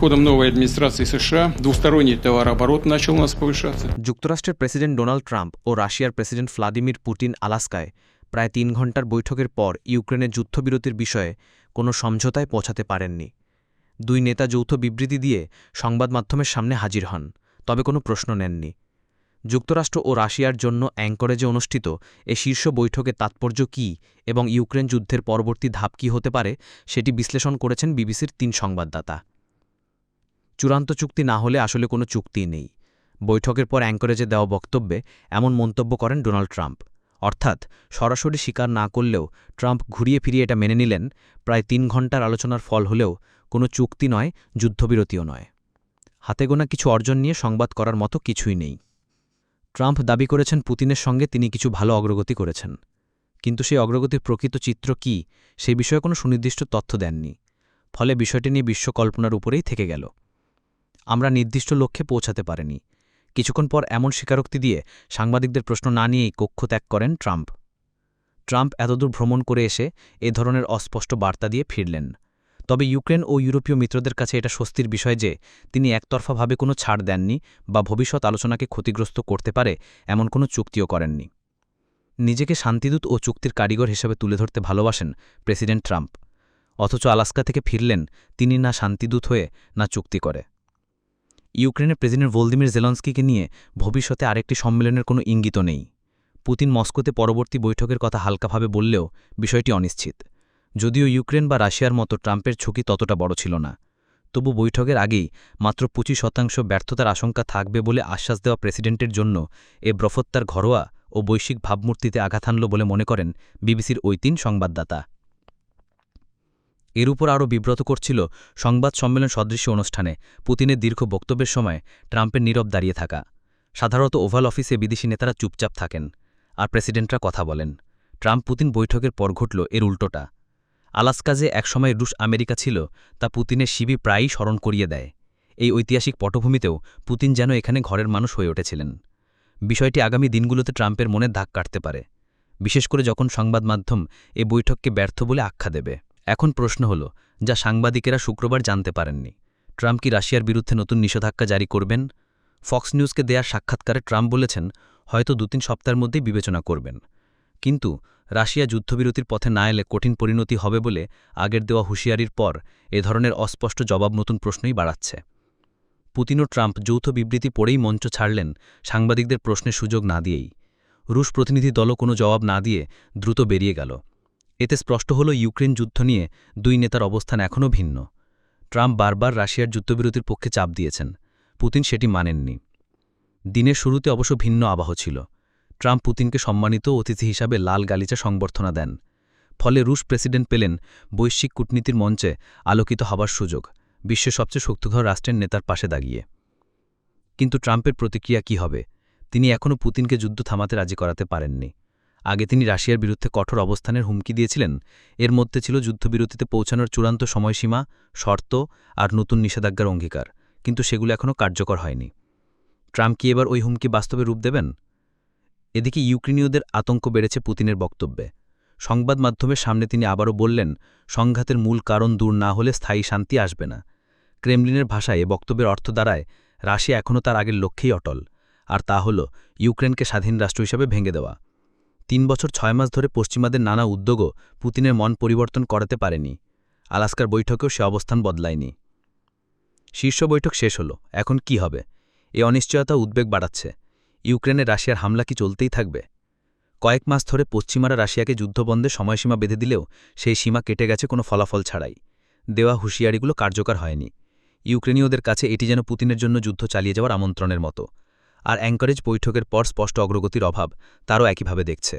Ходом новой администрации США двусторонний товарооборот начал у нас повышаться. যুক্তরাষ্ট্রের president Donald Trump ও রাশিয়ার president Vladimir Putin আলাস্কায় প্রায় তিন ঘণ্টার বৈঠকের পর ইউক্রেনের যুদ্ধবিরতির বিষয়ে কোনো সমঝোতায় পৌঁছাতে পারেননি দুই নেতা যৌথ বিবৃতি দিয়ে সংবাদ মাধ্যমের সামনে হাজির হন তবে কোনো প্রশ্ন নেননি যুক্তরাষ্ট্র ও রাশিয়ার জন্য অ্যাঙ্করেজে অনুষ্ঠিত এ শীর্ষ বৈঠকের তাৎপর্য কী এবং ইউক্রেন যুদ্ধের পরবর্তী ধাপ কী হতে পারে সেটি বিশ্লেষণ করেছেন বিবিসির তিন সংবাদদাতা। চূড়ান্ত চুক্তি না হলে আসলে কোনো চুক্তিই নেই। বৈঠকের পর অ্যাঙ্করেজে দেওয়া বক্তব্যে এমন মন্তব্য করেন ডোনাল্ড ট্রাম্প। অর্থাৎ, সরাসরি স্বীকার না করলেও ট্রাম্প ঘুরিয়ে ফিরিয়ে এটা মেনে নিলেন, প্রায় তিন ঘণ্টার আলোচনার ফল হলেও কোনো চুক্তি নয়, যুদ্ধবিরতিও নয়। হাতে গোনা কিছু অর্জন নিয়ে সংবাদ করার মতো কিছুই নেই। ট্রাম্প দাবি করেছেন পুতিনের সঙ্গে তিনি কিছু ভালো অগ্রগতি করেছেন। কিন্তু সেই অগ্রগতির প্রকৃত চিত্র কী সেই বিষয়ে কোনো সুনির্দিষ্ট তথ্য দেননি। ফলে বিষয়টি নিয়ে বিশ্বকল্পনার উপরেই থেকে গেল। আমরা নির্দিষ্ট লক্ষ্যে পৌঁছাতে পারিনি। কিছুক্ষণ পর এমন স্বীকারোক্তি দিয়ে সাংবাদিকদের প্রশ্ন না নিয়েই কক্ষ ত্যাগ করেন ট্রাম্প। ট্রাম্প এতদূর ভ্রমণ করে এসে এ ধরনের অস্পষ্ট বার্তা দিয়ে ফিরলেন। তবে ইউক্রেন ও ইউরোপীয় মিত্রদের কাছে এটা স্বস্তির বিষয় যে, তিনি একতরফাভাবে কোনো ছাড় দেননি বা ভবিষ্যৎ আলোচনাকে ক্ষতিগ্রস্ত করতে পারে এমন কোনো চুক্তিও করেননি। নিজেকে শান্তিদূত ও চুক্তির কারিগর হিসেবে তুলে ধরতে ভালোবাসেন প্রেসিডেন্ট ট্রাম্প। অথচ আলাস্কা থেকে ফিরলেন, তিনি না শান্তিদূত হয়ে, না চুক্তি করে। ইউক্রেনের প্রেসিডেন্ট ভোলদিমির জেলন্সকিকে নিয়ে ভবিষ্যতে আরেকটি সম্মেলনের কোনো ইঙ্গিত নেই। পুতিন মস্কোতে পরবর্তী বৈঠকের কথা হালকাভাবে বললেও বিষয়টি অনিশ্চিত। যদিও ইউক্রেন বা রাশিয়ার মতো ট্রাম্পের ঝুঁকি ততটা বড় ছিল না। তবু বৈঠকের আগেই মাত্র পঁচিশ শতাংশ ব্যর্থতার আশঙ্কা থাকবে বলে আশ্বাস দেওয়া প্রেসিডেন্টের জন্য এ ব্রফত্তার ঘরোয়া ও বৈশ্বিক ভাবমূর্তিতে আঘাত হানল বলে মনে করেন বিবিসির ওই তিন সংবাদদাতা। এর উপর আরও বিব্রত করছিল সংবাদ সম্মেলন সদৃশ্য অনুষ্ঠানে পুতিনের দীর্ঘ বক্তব্যের সময় ট্রাম্পের নীরব দাঁড়িয়ে থাকা। সাধারণত ওভাল অফিসে বিদেশি নেতারা চুপচাপ থাকেন, আর প্রেসিডেন্টরা কথা বলেন। ট্রাম্প পুতিন বৈঠকের পর ঘটল এর উল্টোটা। আলাস্কা যে একসময় রুশ আমেরিকা ছিল, তা পুতিনের শিবি প্রায়ই স্মরণ করিয়ে দেয়। এই ঐতিহাসিক পটভূমিতেও পুতিন যেন এখানে ঘরের মানুষ হয়ে উঠেছিলেন। বিষয়টি আগামী দিনগুলোতে ট্রাম্পের মনে দাগ কাটতে পারে। বিশেষ করে যখন সংবাদ মাধ্যম এ বৈঠককে ব্যর্থ বলে আখ্যা দেবে। এখন প্রশ্ন হল, যা সাংবাদিকেরা শুক্রবার জানতে পারেননি। ট্রাম্প কি রাশিয়ার বিরুদ্ধে নতুন নিষেধাজ্ঞা জারি করবেন? ফক্স নিউজকে দেয়া সাক্ষাৎকারে ট্রাম্প বলেছেন, হয়তো দু তিন সপ্তাহের মধ্যেই বিবেচনা করবেন। কিন্তু রাশিয়া যুদ্ধবিরতির পথে না এলে কঠিন পরিণতি হবে বলে আগের দেওয়া হুঁশিয়ারির পর এ ধরনের অস্পষ্ট জবাব নতুন প্রশ্নই বাড়াচ্ছে। পুতিন ও ট্রাম্প যৌথ বিবৃতি পড়েই মঞ্চ ছাড়লেন সাংবাদিকদের প্রশ্নের সুযোগ না দিয়েই। রুশ প্রতিনিধি দলও কোনো জবাব না দিয়ে দ্রুত বেরিয়ে গেল। এতে স্পষ্ট হল ইউক্রেন যুদ্ধ নিয়ে দুই নেতার অবস্থান এখনও ভিন্ন। ট্রাম্প বারবার রাশিয়ার যুদ্ধবিরতির পক্ষে চাপ দিয়েছেন। পুতিন সেটি মানেননি। দিনের শুরুতে অবশ্য ভিন্ন আবাহ ছিল। ট্রাম্প পুতিনকে সম্মানিত অতিথি হিসাবে লাল গালিচা সংবর্ধনা দেন। ফলে রুশ প্রেসিডেন্ট পেলেন বৈশ্বিক কূটনীতির মঞ্চে আলোকিত হবার সুযোগ, বিশ্বের সবচেয়ে শক্তিধর রাষ্ট্রের নেতার পাশে দাঁড়িয়ে। কিন্তু ট্রাম্পের প্রতিক্রিয়া কি হবে? তিনি এখনও পুতিনকে যুদ্ধ থামাতে রাজি করাতে পারেননি। আগে তিনি রাশিয়ার বিরুদ্ধে কঠোর অবস্থানের হুমকি দিয়েছিলেন। এর মধ্যে ছিল যুদ্ধবিরতিতে পৌঁছানোর চূড়ান্ত সময়সীমা, শর্ত আর নতুন নিষেধাজ্ঞার অঙ্গীকার, কিন্তু সেগুলো এখনও কার্যকর হয়নি। ট্রাম্প কি এবার ওই হুমকি বাস্তবে রূপ দেবেন? এদিকে ইউক্রেনীয়দের আতঙ্ক বেড়েছে পুতিনের বক্তব্যে। সংবাদ মাধ্যমের সামনে তিনি আবারও বললেন, সংঘাতের মূল কারণ দূর না হলে স্থায়ী শান্তি আসবে না। ক্রেমলিনের ভাষায় এ বক্তব্যের অর্থ দাঁড়ায়, রাশিয়া এখনও তার আগের লক্ষ্যেই অটল। আর তা হল, ইউক্রেনকে স্বাধীন রাষ্ট্র হিসাবে ভেঙে দেওয়া। তিন বছর ছয় মাস ধরে পশ্চিমাদের নানা উদ্যোগও পুতিনের মন পরিবর্তন করাতে পারেনি। আলাস্কার বৈঠকেও সে অবস্থান বদলায়নি। শীর্ষ বৈঠক শেষ হল, এখন কি হবে? এ অনিশ্চয়তা উদ্বেগ বাড়াচ্ছে। ইউক্রেনে রাশিয়ার হামলা কি চলতেই থাকবে? কয়েক মাস ধরে পশ্চিমারা রাশিয়াকে যুদ্ধবন্ধে সময়সীমা বেঁধে দিলেও সেই সীমা কেটে গেছে কোনো ফলাফল ছাড়াই। দেওয়া হুঁশিয়ারিগুলো কার্যকর হয়নি। ইউক্রেনীয়দের কাছে এটি যেন পুতিনের জন্য যুদ্ধ চালিয়ে যাওয়ার আমন্ত্রণের মতো। আর অ্যাঙ্কারেজ বৈঠকের পর স্পষ্ট অগ্রগতির অভাব তারও একইভাবে দেখছে।